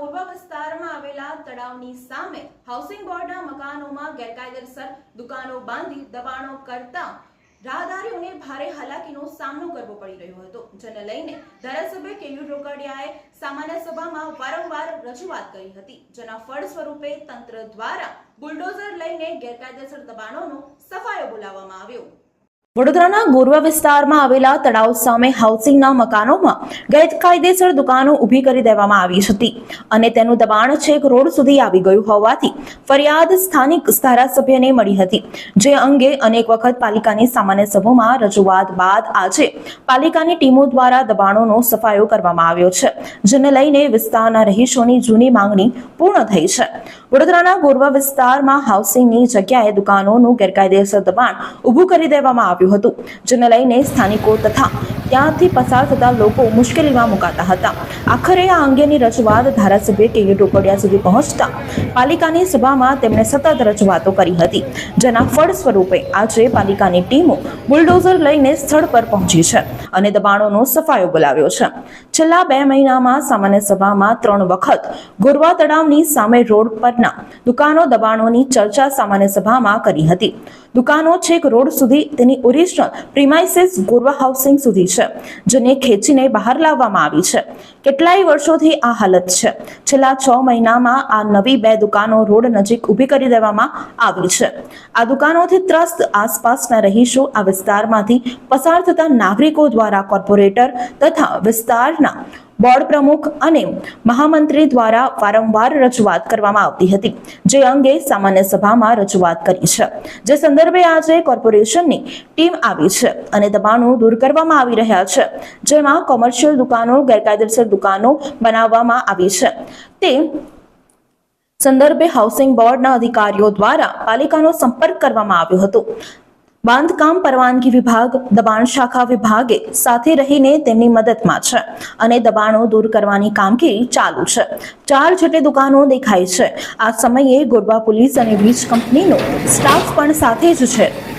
ગોરવા વિસ્તારમાં આવેલા તળાવની સામે હાઉસિંગ બોર્ડના મકાનોમાં ગેરકાયદેસર દુકાનો બાંધી દબાણો કરતા રાહદારીઓને ભારે હાલાકીનો સામનો કરવો પડી રહ્યો હતો, જેને લઈને ધારાસભ્ય કેયુર રોકડિયાએ સામાન્ય સભામાં વારંવાર રજૂઆત કરી હતી, જેના ફળ સ્વરૂપે તંત્ર દ્વારા બુલડોઝર લઈને ગેરકાયદેસર દબાણોનો સફાયો વડોદરાના ગોરવા વિસ્તારમાં આવેલા તળાવ સામે હાઉસિંગના મકાનોમાં ગેરકાયદેસર દુકાનો ઊભી કરી દેવામાં આવી હતી અને તેનું દબાણ છેક રોડ સુધી આવી ગયું હોવાથી ફરિયાદ સ્થાનિક ધારાસભ્યને મળી હતી. જે અંગે અનેક વખત પાલિકાની સામાન્ય સભામાં રજૂઆત બાદ આજે પાલિકાની ટીમો દ્વારા દબાણોનો સફાયો કરવામાં આવ્યો છે, જેને લઈને વિસ્તારના રહીશોની જૂની માંગણી પૂર્ણ થઈ છે. વડોદરાના ગોરવા વિસ્તારમાં હાઉસિંગની જગ્યાએ દુકાનોનું ગેરકાયદેસર દબાણ ઊભું કરી દેવામાં આવ્યું હતું. જેને લઈને સ્થાનિકો તથા ત્યાંથી પસાર થતા લોકો મુશ્કેલીમાં મુકાતા હતા. આખરે આ અંગેની રજૂઆત ધારાસભ્ય કે ટોકડિયા સુધી પહોંચતા પાલિકાની સભામાં તેમણે સતત રજૂઆતો કરી હતી. જેના ફળ સ્વરૂપે આજે પાલિકાની ટીમો બુલડોઝર લઈને સ્થળ પર પહોંચી છે અને દબાણોનો સફાયો બોલાવ્યો છે. છેલ્લા બે મહિનામાં સામાન્ય સભામાં ત્રણ વખત ગોરવા તળાવની સામે રોડ પરના દુકાનો દબાણોની ચર્ચા સામાન્ય સભામાં કરી હતી. દુકાનો છેક રોડ સુધી તેની ઓરિજિનલ પ્રિમાઇસિસ ગોરવા હાઉસિંગ સુધી છે, જેને ખેંચીને બહાર લાવવામાં આવી છે. કેટલાય વર્ષોથી આ હાલત છે. છેલ્લા છ મહિનામાં આ નવી બે દુકાનો રોડ નજીક ઊભી કરી દેવામાં આવી છે. આ દુકાનોથી ત્રસ્ત આસપાસના રહીશો આ વિસ્તારમાંથી પસાર થતા નાગરિકો દ્વારા કોર્પોરેટર તથા વિસ્તારના બોર્ડ પ્રમુખ અને મહામંત્રી દ્વારા વારંવાર રજૂઆત કરવામાં આવતી હતી. જે અંગે સામાન્ય સભામાં રજૂઆત કરી છે. જે સંદર્ભે આજે કોર્પોરેશનની ટીમ આવી છે અને દબાણો દૂર કરવામાં આવી રહ્યા છે. જેમાં કોમર્શિયલ દુકાનો, ગેરકાયદેસર દુકાનો બનાવવામાં આવી છે. તે સંદર્ભે હાઉસિંગ બોર્ડના અધિકારીઓ દ્વારા પાલિકાનો સંપર્ક કરવામાં આવ્યો હતો. બાંધકામ પરવાનગી વિભાગ, દબાણ શાખા વિભાગે સાથે રહીને તેમની મદદમાં છે અને દબાણો દૂર કરવાની કામગીરી ચાલુ છે. ચાર જેટલી દુકાનો દેખાય છે. આ સમયે ગોરબા પોલીસ અને વીજ કંપનીનો સ્ટાફ પણ સાથે જ છે.